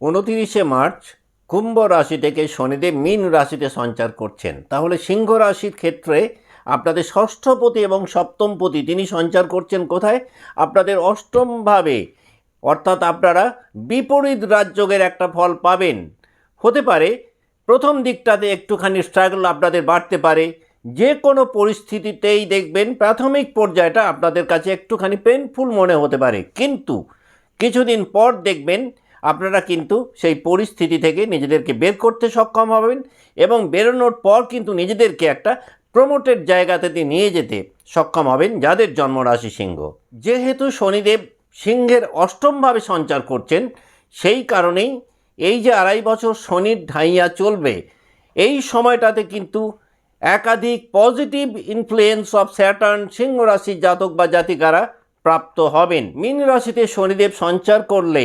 উনতিরিশে March কুম্ভ রাশি থেকে শনিদেব মীন রাশিতে সঞ্চার করছেন। তাহলে সিংহ রাশির ক্ষেত্রে আপনাদের ষষ্ঠপতি এবং সপ্তমপতি তিনি সঞ্চার করছেন কোথায়? আপনাদের অষ্টমভাবে অর্থাৎ আপনারা বিপরীত রাজযোগের একটা ফল পাবেন। হতে পারে প্রথম দিকটাতে একটুখানি স্ট্রাগল আপনাদের বাড়তে পারে। যে কোনো পরিস্থিতিতেই দেখবেন প্রাথমিক পর্যায়টা আপনাদের কাছে একটুখানি পেনফুল মনে হতে পারে। কিন্তু কিছুদিন পর দেখবেন আপনারা কিন্তু সেই পরিস্থিতি থেকে নিজেদেরকে বের করতে সক্ষম হবেন এবং বেরোনোর পর কিন্তু নিজেদেরকে একটা প্রমোটেড জায়গাতে নিয়ে যেতে সক্ষম হবেন যাদের জন্মরাশি সিংহ। যেহেতু শনিদেব সিংহের অষ্টমভাবে সঞ্চার করছেন, সেই কারণেই এই যে আড়াই বছর শনির ঢাইয়া চলবে, এই সময়টাতে কিন্তু একাধিক পজিটিভ ইনফ্লুয়েন্স অফ স্যাটার্ন সিংহ রাশির জাতক বা জাতিকারা প্রাপ্ত হবেন। মীন রাশিতে শনিদেব সঞ্চার করলে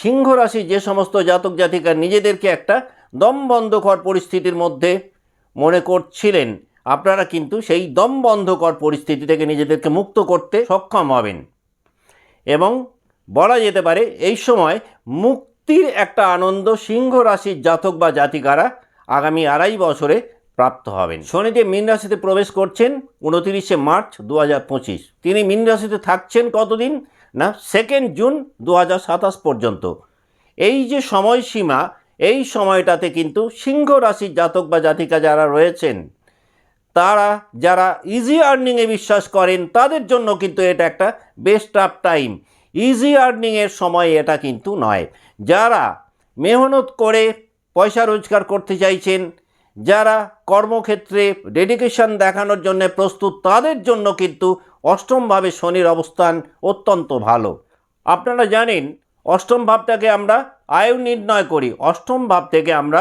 সিংহ রাশি যে সমস্ত জাতক জাতিকা নিজেদেরকে একটা দমবন্ধকর পরিস্থিতির মধ্যে মনে করছিলেন, আপনারা কিন্তু সেই দমবন্ধকর পরিস্থিতি থেকে নিজেদেরকে মুক্ত করতে সক্ষম হবেন। এবং বলা যেতে পারে, এই সময় মুক্তির একটা আনন্দ সিংহ রাশির জাতক বা জাতিকারা আগামী আড়াই বছরে প্রাপ্ত হবেন। শনিদেব মীন রাশিতে প্রবেশ করছেন, উনতিরিশে মার্চ দু তিনি মীন রাশিতে থাকছেন কতদিন? না? সেকেন্ড জুন দু পর্যন্ত। এই যে সময়সীমা, এই সময়টাতে কিন্তু সিংহ রাশির জাতক বা জাতিকা যারা রয়েছেন, তারা যারা ইজি আর্নিংয়ে বিশ্বাস করেন, তাদের জন্য কিন্তু এটা একটা বেস্ট অফ টাইম ইজি আর্নিংয়ের সময় এটা কিন্তু নয়। যারা মেহনত করে পয়সা রোজগার করতে চাইছেন যারা কর্মক্ষেত্রে ডেডিকেশন দেখানোর জন্য প্রস্তুত, তাদের জন্য কিন্তু অষ্টমভাবে শনির অবস্থান অত্যন্ত ভালো। আপনারা জানেন, অষ্টম ভাবটাকে আমরা আয়ু নির্ণয় করি, অষ্টম ভাব থেকে আমরা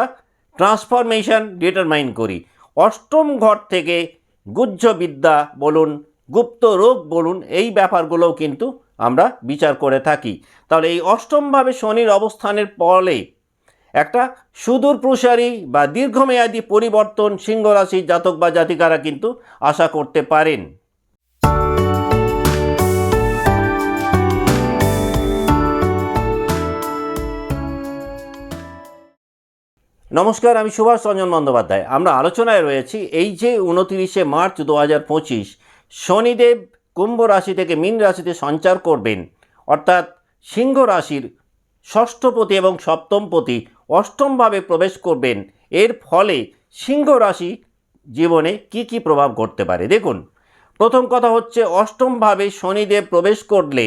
ট্রান্সফরমেশন ডিটারমাইন করি। অষ্টম ঘর থেকে গুহ্যবিদ্যা বলুন, গুপ্ত রোগ বলুন, এই ব্যাপারগুলোও কিন্তু আমরা বিচার করে থাকি। তাহলে এই অষ্টমভাবে শনির অবস্থানের ফলে একটা সুদূর প্রসারী বা দীর্ঘমেয়াদী পরিবর্তন সিংহ রাশির জাতক বা জাতিকারা কিন্তু আশা করতে পারেন। নমস্কার, আমি সুভাষ রঞ্জন বন্দ্যোপাধ্যায়। আমরা আলোচনায় রয়েছি এই যে উনতিরিশে মার্চ দু হাজার পঁচিশ, শনিদেব কুম্ভ রাশি থেকে মীন রাশিতে সঞ্চার করবেন। অর্থাৎ সিংহ রাশির ষষ্ঠপতি এবং সপ্তমপতি অষ্টমভাবে প্রবেশ করবেন। এর ফলে সিংহ রাশি জীবনে কি কি প্রভাব ঘটতে পারে? দেখুন, প্রথম কথা হচ্ছে অষ্টমভাবে শনিদেব প্রবেশ করলে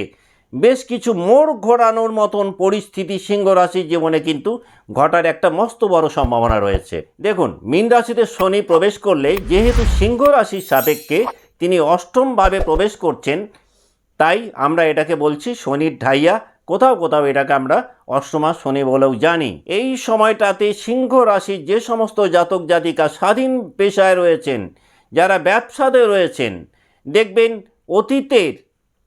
বেশ কিছু মোড় ঘোরানোর মতন পরিস্থিতি সিংহ রাশির জীবনে কিন্তু ঘটার একটা মস্ত বড় সম্ভাবনা রয়েছে। দেখুন, মীন রাশিতে শনি প্রবেশ করলে যেহেতু সিংহ রাশির সাপেক্ষে তিনি অষ্টমভাবে প্রবেশ করছেন, তাই আমরা এটাকে বলছি শনির ঢাইয়া কোথাও কোথাও এটাকে আমরা অষ্টমা, শনি বলেও জানি। এই সময়টাতে সিংহ রাশির যে সমস্ত জাতক, জাতিকা স্বাধীন পেশায় রয়েছেন, যারা ব্যবসাতে রয়েছেন, দেখবেন অতীতের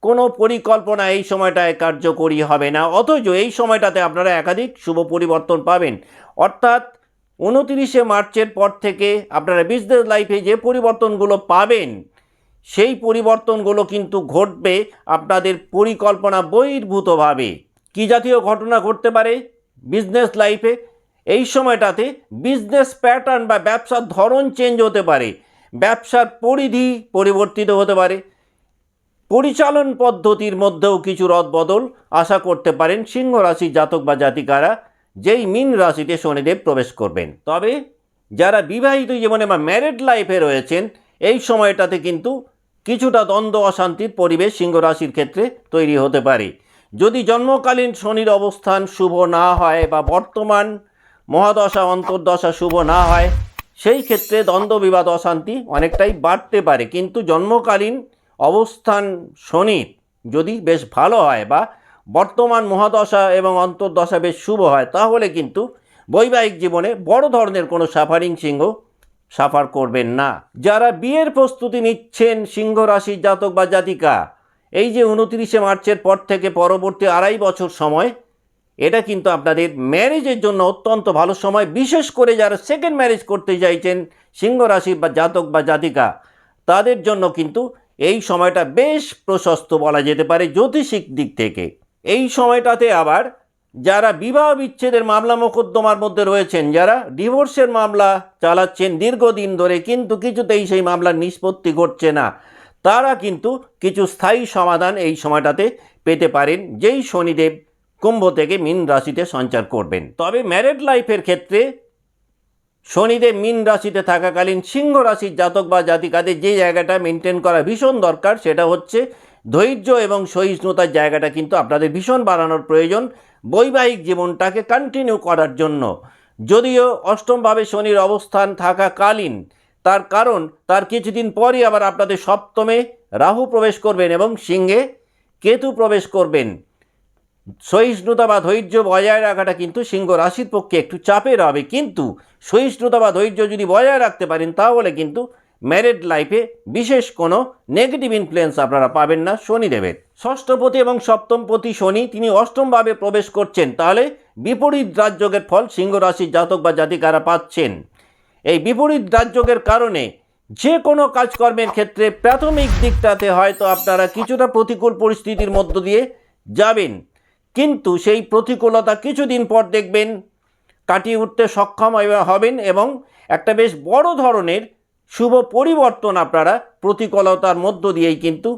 কোনো পরিকল্পনা এই সময়টায় কার্যকরী হবে না। অথচ এই সময়টাতে আপনারা একাধিক শুভ পরিবর্তন পাবেন। অর্থাৎ উনতিরিশে মার্চের পর থেকে আপনারা বিজনেস লাইফে যে পরিবর্তনগুলো পাবেন সেই পরিবর্তনগুলো কিন্তু ঘটবে আপনাদের পরিকল্পনা বহির্ভূতভাবে। কী জাতীয় ঘটনা ঘটতে পারে? বিজনেস লাইফে এই সময়টাতে বিজনেস প্যাটার্ন বা ব্যবসার ধরন চেঞ্জ হতে পারে। ব্যবসার পরিধি পরিবর্তিত হতে পারে। পরিচালন পদ্ধতির মধ্যেও কিছু রদবদল আশা করতে পারেন সিংহ রাশির জাতক বা জাতিকারা, যেই মিন রাশিতে শনিদেব প্রবেশ করবেন। তবে যারা বিবাহিত জীবনে বা ম্যারিড লাইফে রয়েছেন এই সময়টাতে কিন্তু কিছুটা দ্বন্দ্ব অশান্তির পরিবেশ সিংহ রাশির ক্ষেত্রে তৈরি হতে পারে। যদি জন্মকালীন শনির অবস্থান শুভ না হয় বা বর্তমান মহাদশা, অন্তর্দশা শুভ না হয়, সেই ক্ষেত্রে দ্বন্দ্ব, বিবাদ, অশান্তি অনেকটাই বাড়তে পারে। কিন্তু জন্মকালীন অবস্থান শনির যদি বেশ ভালো হয় বা বর্তমান মহাদশা এবং অন্তর্দশা বেশ শুভ হয়, তাহলে কিন্তু বৈবাহিক জীবনে বড় ধরনের কোনো সাফারিং সিংহ সাফার করবেন না। যারা বিয়ের প্রস্তুতি নিচ্ছেন, সিংহ রাশির জাতক বা জাতিকা, এই যে উনত্রিশে মার্চের পর থেকে পরবর্তী আড়াই বছর সময়, এটা কিন্তু আপনাদের ম্যারেজের জন্য অত্যন্ত ভালো সময়। বিশেষ করে যারা সেকেন্ড ম্যারেজ করতে চাইছেন, সিংহ রাশি বা জাতক বা জাতিকা, তাদের জন্য কিন্তু এই সময়টা বেশ প্রশস্ত বলা যেতে পারে জ্যোতিষিক দিক থেকে। এই সময়টাতে আবার যারা বিবাহ বিচ্ছেদের মামলা মোকদ্দমার মধ্যে রয়েছেন, যারা ডিভোর্সের মামলা চালাচ্ছেন দীর্ঘদিন ধরে, কিন্তু কিছুতেই সেই মামলার নিষ্পত্তি ঘটছে না। তারা কিন্তু কিছু স্থায়ী সমাধান এই সময়টাতে পেতে পারেন, যেই শনিদেব কুম্ভ থেকে মীন রাশিতে সঞ্চার করবেন। তবে ম্যারেড লাইফের ক্ষেত্রে শনিদেব মীন রাশিতে থাকাকালীন সিংহ রাশির জাতক বা জাতিকাদের যে জায়গাটা মেনটেন করা ভীষণ দরকার, সেটা হচ্ছে ধৈর্য এবং সহিষ্ণুতার জায়গাটা কিন্তু আপনাদের ভীষণ বাড়ানোর প্রয়োজন। বৈবাহিক জীবনটাকে কন্টিনিউ করার জন্য। যদিও অষ্টমভাবে শনির অবস্থান থাকাকালীন, তার কারণ তার কিছুদিন পরই আবার আপনাদের সপ্তমে রাহু প্রবেশ করবেন এবং সিংহে কেতু প্রবেশ করবেন। সহিষ্ণুতা বা ধৈর্য বজায় রাখাটা কিন্তু সিংহ রাশির পক্ষে একটু চাপের হবে। কিন্তু সহিষ্ণুতা বা ধৈর্য যদি বজায় রাখতে পারেন, তাহলে কিন্তু ম্যারেড লাইফে বিশেষ কোনো নেগেটিভ ইনফ্লুয়েন্স আপনারা পাবেন না, শনিদেবের। ষষ্ঠপতি এবং সপ্তমপতি শনি, তিনি অষ্টমভাবে প্রবেশ করছেন। তাহলে বিপরীত রাজযোগের ফল সিংহ রাশির জাতক বা জাতিকারা পাচ্ছেন। এই বিপরীত রাজযোগের কারণে যে কোনো কাজকর্মের ক্ষেত্রে প্রাথমিক দিকটাতে হয়তো আপনারা কিছুটা প্রতিকূল পরিস্থিতির মধ্য দিয়ে যাবেন। কিন্তু সেই প্রতিকূলতা কিছুদিন পর দেখবেন, কাটিয়ে উঠতে সক্ষম হবেন এবং একটা বেশ বড় ধরনের শুভ পরিবর্তন আপনারা প্রতিকূলতার মধ্য দিয়েই কিন্তু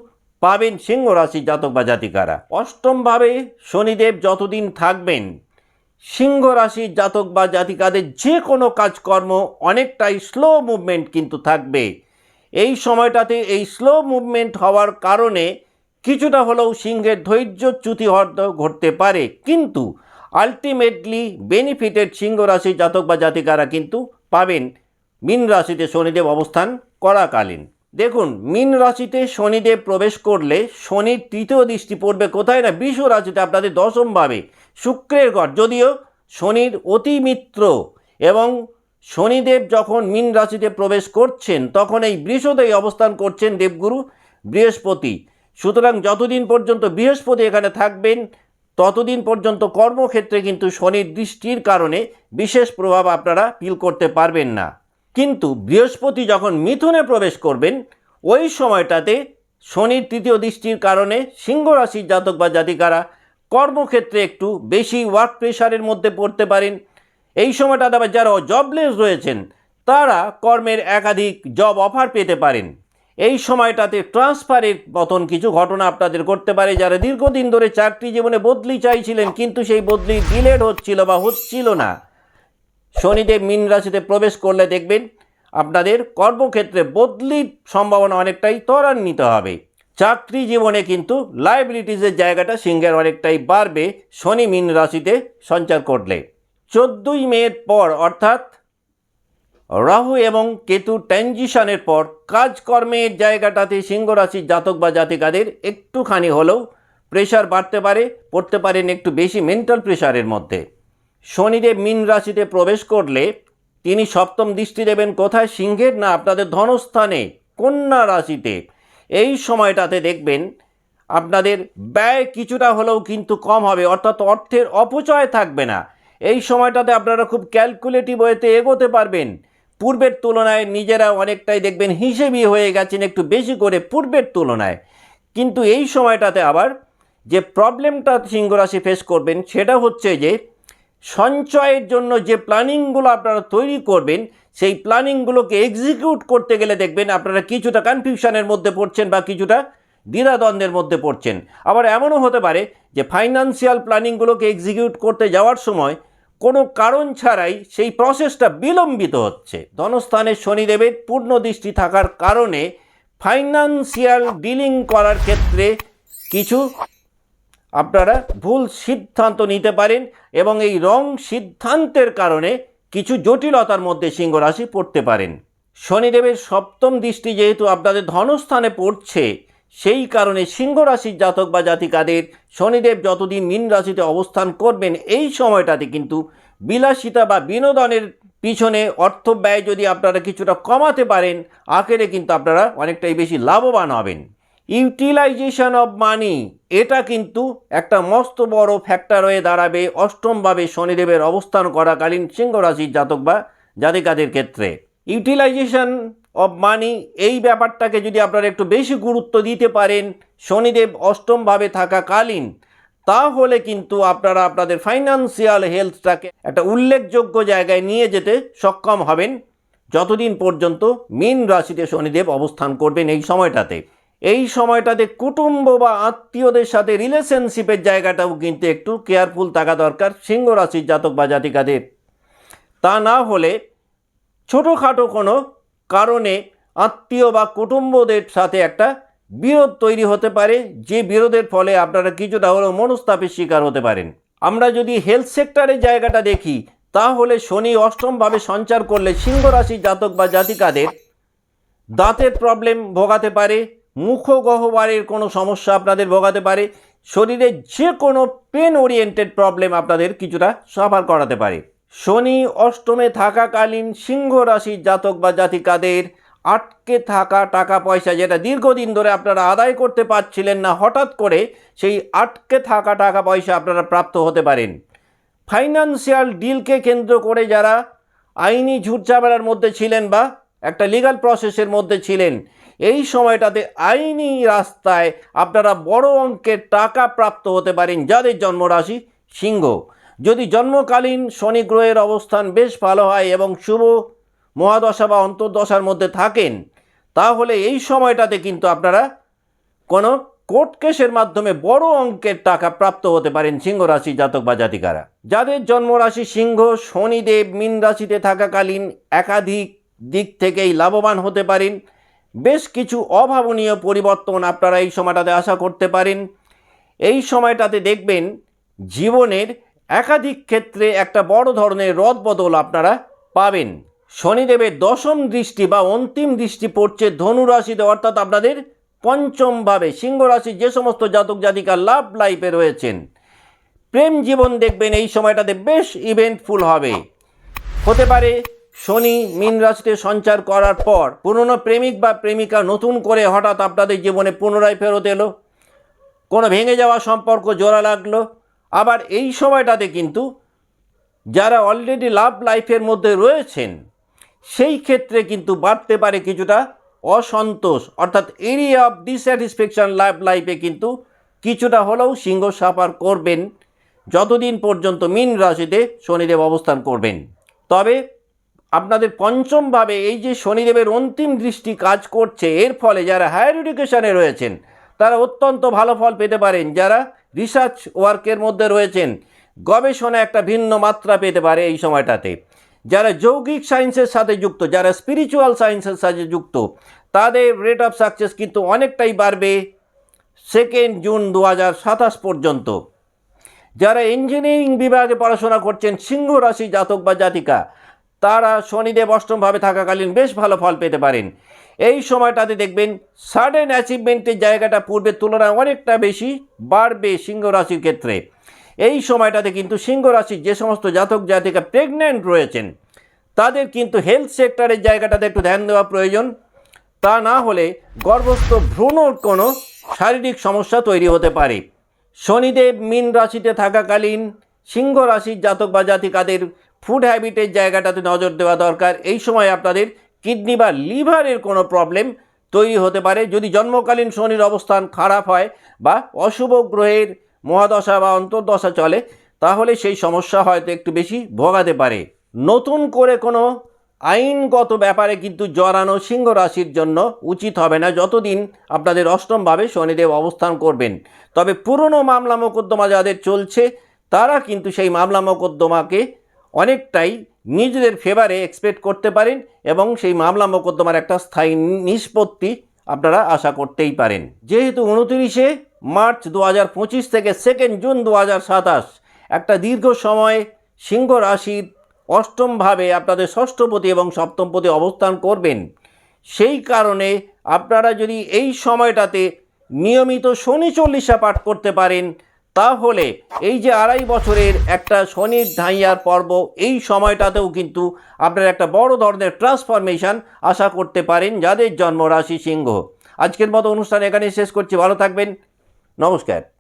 পাবেন সিংহ রাশির জাতক বা জাতিকারা। অষ্টমভাবে শনিদেব যতদিন থাকবেন সিংহ রাশির জাতক বা জাতিকাদের যে কোনো কাজকর্ম অনেকটাই স্লো মুভমেন্ট কিন্তু থাকবে। এই সময়টাতে এই স্লো মুভমেন্ট হওয়ার কারণে কিছুটা হলেও সিংহের ধৈর্যচ্যুতি হয়তো ঘটতে পারে। কিন্তু আলটিমেটলি বেনিফিটেড সিংহ রাশির জাতক বা জাতিকারা কিন্তু পাবেন মীন রাশিতে শনিদেব অবস্থান করাকালীন। দেখুন, মীন রাশিতে শনিদেব প্রবেশ করলে শনির তৃতীয় দৃষ্টি পড়বে কোথায় না? বৃষ রাশিতে আপনাদের দশমভাবে শুক্রের ঘর। যদিও শনির অতি মিত্র এবং শনিদেব যখন মীন রাশিতে প্রবেশ করছেন, তখন এই বৃষতেই অবস্থান করছেন দেবগুরু বৃহস্পতি। সুতরাং যতদিন পর্যন্ত বৃহস্পতি এখানে থাকবেন, ততদিন পর্যন্ত কর্মক্ষেত্রে কিন্তু শনির দৃষ্টির কারণে বিশেষ প্রভাব আপনারা ফিল করতে পারবেন না। কিন্তু বৃহস্পতি যখন মিথুনে প্রবেশ করবেন, ওই সময়টাতে শনির তৃতীয় দৃষ্টির কারণে সিংহ রাশির জাতক বা জাতিকারা কর্মক্ষেত্রে একটু বেশি ওয়ার্ক প্রেশারের মধ্যে পড়তে পারেন। এই সময়টাতে আবার যারা জবলেস রয়েছেন, তারা কর্মের একাধিক জব অফার পেতে পারেন। এই সময়টাতে ট্রান্সফারের মতন কিছু ঘটনা আপনাদের করতে পারে যারা দীর্ঘদিন ধরে চাকরি জীবনে বদলি চাইছিলেন, কিন্তু সেই বদলি ডিলেড হচ্ছিল বা হচ্ছিল না। শনিদেব মীন রাশিতে প্রবেশ করলে দেখবেন আপনাদের কর্মক্ষেত্রে বদলির সম্ভাবনা অনেকটাই ত্বরান্বিত হবে। চাকরি জীবনে কিন্তু লাইবিলিটিসের জায়গাটা সিংহের অনেকটাই বাড়বে শনি মীন রাশিতে সঞ্চার করলে। চোদ্দই মের পর অর্থাৎ রাহু এবং কেতু ট্যানজিশনের পর কাজকর্মের জায়গাটাতে সিংহ রাশির জাতক বা জাতিকাদের একটুখানি হলেও প্রেশার বাড়তে পারে, পড়তে পারেন একটু বেশি মেন্টাল প্রেশারের মধ্যে। শনিদেব মীন রাশিতে প্রবেশ করলে তিনি সপ্তম দৃষ্টি দেবেন কোথায়? সিংহের? না, আপনাদের ধনস্থানে, কন্যা রাশিতে। এই সময়টাতে দেখবেন আপনাদের ব্যয় কিছুটা হলেও কিন্তু কম হবে, অর্থাৎ অর্থের অপচয় থাকবে না। এই সময়টাতে আপনারা খুব ক্যালকুলেটিভ ওয়েতে এগোতে পারবেন। পূর্বের তুলনায় নিজেরা অনেকটাই দেখবেন হিসেবই হয়ে গেছেন, একটু বেশি করে পূর্বের তুলনায়। কিন্তু এই সময়টাতে আবার যে প্রবলেমটা সিংহ রাশি ফেস করবেন, সেটা হচ্ছে যে সঞ্চয়ের জন্য যে প্ল্যানিংগুলো আপনারা তৈরি করবেন, সেই প্ল্যানিংগুলোকে এক্সিকিউট করতে গেলে দেখবেন আপনারা কিছুটা কনফিউশনের মধ্যে পড়ছেন বা কিছুটা দ্বিধাদ্বন্দ্বের মধ্যে পড়ছেন। আবার এমনও হতে পারে যে ফাইন্যান্সিয়াল প্ল্যানিংগুলোকে এক্সিকিউট করতে যাওয়ার সময় কোনো কারণ ছাড়াই সেই প্রসেসটা বিলম্বিত হচ্ছে। ধনস্থানের শনিদেবের পূর্ণ দৃষ্টি থাকার কারণে ফাইন্যান্সিয়াল ডিলিং করার ক্ষেত্রে কিছু আপনারা ভুল সিদ্ধান্ত নিতে পারেন এবং এই রং সিদ্ধান্তের কারণে কিছু জটিলতার মধ্যে সিংহ রাশি পড়তে পারেন। শনিদেবের সপ্তম দৃষ্টি যেহেতু আপনাদের ধনস্থানে পড়ছে, সেই কারণে সিংহ রাশির জাতক বা জাতিকাদের শনিদেব যতদিন মীন রাশিতে অবস্থান করবেন, এই সময়টাতে কিন্তু বিলাসিতা বা বিনোদনের পিছনে অর্থ ব্যয় যদি আপনারা কিছুটা কমাতে পারেন, আখেরে কিন্তু আপনারা অনেকটাই বেশি লাভবান হবেন। ইউটিলাইজেশন অফ মানি এটা কিন্তু একটা মস্ত বড় ফ্যাক্টর হয়ে দাঁড়াবে অষ্টমভাবে শনিদেবের অবস্থান করাকালীন সিংহ রাশির জাতক বা জাতিকাদের ক্ষেত্রে। ইউটিলাইজেশন অফ মানি এই ব্যাপারটাকে যদি আপনারা একটু বেশি গুরুত্ব দিতে পারেন শনিদেব অষ্টমভাবে থাকাকালীন, তাহলে কিন্তু আপনারা আপনাদের ফাইন্যান্সিয়াল হেলথটাকে একটা উল্লেখযোগ্য জায়গায় নিয়ে যেতে সক্ষম হবেন। যতদিন পর্যন্ত মীন রাশিতে শনিদেব অবস্থান করবেন এই সময়টাতে। এই সময়টাতে কুটুম্ব বা আত্মীয়দের সাথে রিলেশনশিপের জায়গাটাও কিন্তু একটু কেয়ারফুল থাকা দরকার সিংহ রাশির জাতক বা জাতিকাদের। তা না হলে ছোটোখাটো কোনো কারণে আত্মীয় বা কুটুম্বদের সাথে একটা বিরোধ তৈরি হতে পারে, যে বিরোধের ফলে আপনারা কিছুটা হলেও মনস্তাপের শিকার হতে পারেন। আমরা যদি হেলথ সেক্টরের জায়গাটা দেখি, তাহলে শনি অষ্টমভাবে সঞ্চার করলে সিংহ রাশির জাতক বা জাতিকাদের দাঁতের প্রবলেম ভোগাতে পারে মুখগহ্বরের কোনো সমস্যা আপনাদের ভোগাতে পারে, শরীরে যে কোনো পেন ওরিয়েন্টেড প্রবলেম আপনাদের কিছুটা সাফার করাতে পারে। শনি অষ্টমে থাকাকালীন সিংহ রাশির জাতক বা জাতিকাদের আটকে থাকা টাকা পয়সা যেটা দীর্ঘদিন ধরে আপনারা আদায় করতে পারছিলেন না, হঠাৎ করে সেই আটকে থাকা টাকা পয়সা আপনারা প্রাপ্ত হতে পারেন। ফাইন্যান্সিয়াল ডিলকে কেন্দ্র করে যারা আইনি ঝুটঝামেলার মধ্যে ছিলেন বা একটা লিগাল প্রসেসের মধ্যে ছিলেন। এই সময়টাতে আইনি রাস্তায় আপনারা বড় অঙ্কের টাকা প্রাপ্ত হতে পারেন, যাদের জন্মরাশি সিংহ। যদি জন্মকালীন শনি গ্রহের অবস্থান বেশ ভালো হয় এবং শুভ মহাদশা বা অন্তর্দশার মধ্যে থাকেন, তাহলে এই সময়টাতে কিন্তু আপনারা কোনো কোর্ট কেসের মাধ্যমে বড় অঙ্কের টাকা প্রাপ্ত হতে পারেন সিংহ রাশি জাতক বা জাতিকারা। যাদের জন্মরাশি সিংহ, শনিদেব, মীন রাশিতে থাকাকালীন, একাধিক দিক থেকেই লাভবান হতে পারেন। বেশ কিছু অভাবনীয় পরিবর্তন আপনারা এই সময়টাতে আশা করতে পারেন। এই সময়টাতে দেখবেন জীবনের একাধিক ক্ষেত্রে একটা বড় ধরনের রদ বদল আপনারা পাবেন। শনিদেবের দশম দৃষ্টি বা অন্তিম দৃষ্টি পড়ছে ধনু রাশিতে, অর্থাৎ আপনাদের পঞ্চমভাবে সিংহ রাশির যে সমস্ত জাতক জাতিকা লাভ লাইফে রয়েছেন। প্রেম জীবন দেখবেন এই সময়টাতে বেশ ইভেন্টফুল হবে। হতে পারে শনি মীন রাশিতে সঞ্চার করার পর পুরনো প্রেমিক বা প্রেমিকা নতুন করে হঠাৎ আপনাদের জীবনে পুনরায় ফেরত এলো। কোনো ভেঙে যাওয়া সম্পর্ক জোড়া লাগল। আবার এই সময়টাতে কিন্তু যারা অলরেডি লাভ লাইফের মধ্যে রয়েছেন, সেই ক্ষেত্রে কিন্তু বাড়তে পারে কিছুটা অসন্তোষ। অর্থাৎ এরিয়া অফ ডিস্যাটিসফ্যাকশন লাইফ লাইফে কিন্তু কিছুটা হলেও সিংহ সাফার করবেন। যতদিন পর্যন্ত মীন রাশিতে শনিদেব অবস্থান করবেন। তবে আপনাদের পঞ্চমভাবে এই যে শনিদেবের অন্তিম দৃষ্টি কাজ করছে, এর ফলে যারা হায়ার এডুকেশনে রয়েছেন, তারা অত্যন্ত ভালো ফল পেতে পারেন। যারা রিসার্চ ওয়ার্কের মধ্যে রয়েছেন, গবেষণা একটা ভিন্ন মাত্রা পেতে পারে এই সময়টাতে। যারা যৌগিক সায়েন্সের সাথে যুক্ত, যারা স্পিরিচুয়াল সায়েন্সের সাথে যুক্ত, তাদের রেট অফ সাকসেস কিন্তু অনেকটাই বাড়বে সেকেন্ড জুন দু হাজার সাতাশ পর্যন্ত। যারা ইঞ্জিনিয়ারিং বিভাগে পড়াশোনা করছেন, সিংহ রাশি জাতক বা জাতিকা তারা শনিদেব অষ্টমভাবে থাকাকালীন বেশ ভালো ফল পেতে পারেন। এই সময়টাতে দেখবেন সাডেন অ্যাচিভমেন্টের জায়গাটা পূর্বের তুলনায় অনেকটা বেশি বাড়বে সিংহ রাশির ক্ষেত্রে। এই সময়টাতে কিন্তু সিংহ রাশির যে সমস্ত জাতক জাতিকা প্রেগন্যান্ট রয়েছেন, তাদের কিন্তু হেলথ সেক্টরের জায়গাটাতে একটু ধ্যান দেওয়া প্রয়োজন। তা না হলে গর্ভস্থ ভ্রূণর কোনো শারীরিক সমস্যা তৈরি হতে পারে। শনিদেব মীন রাশিতে থাকাকালীন সিংহ রাশির জাতক বা জাতিকাদের ফুড হ্যাবিটের জায়গাটাতে নজর দেওয়া দরকার। এই সময় আপনাদের কিডনি বা লিভারের কোনো প্রবলেম তৈরি হতে পারে। যদি জন্মকালীন শনির অবস্থান খারাপ হয় বা অশুভ গ্রহের মহাদশা বা অন্তর্দশা চলে, তাহলে সেই সমস্যা হয়তো একটু বেশি ভোগাতে পারে। নতুন করে কোনো আইনগত ব্যাপারে কিন্তু জড়ানো সিংহ রাশির জন্য উচিত হবে না। যতদিন আপনাদের অষ্টমভাবে শনিদেব অবস্থান করবেন। তবে পুরনো মামলা মোকদ্দমা যাদের চলছে, তারা কিন্তু সেই মামলা মোকদ্দমাকে অনেকটাই নিজেদের ফেভারে এক্সপেক্ট করতে পারেন এবং সেই মামলা মোকদ্দমার একটা স্থায়ী নিষ্পত্তি আপনারা আশা করতেই পারেন। যেহেতু উনতিরিশে মার্চ দু হাজার পঁচিশ থেকে সেকেন্ড জুন দু হাজার সাতাশ, একটা দীর্ঘ সময় সিংহ রাশির অষ্টমভাবে আপনাদের ষষ্ঠপতি এবং সপ্তমপতি অবস্থান করবেন। সেই কারণে আপনারা যদি এই সময়টাতে নিয়মিত শনি চল্লিশা পাঠ করতে পারেন তাহলে এই যে আড়াই বছরের একটা শনির ধাইয়ার পর্ব, এই সময়টাতেও কিন্তু আপনার একটা বড় ধরনের ট্রান্সফরমেশন আশা করতে পারেন যাদের জন্ম রাশি সিংহ। আজকের মতো অনুষ্ঠান এখানে শেষ করছি, ভালো থাকবেন, নমস্কার।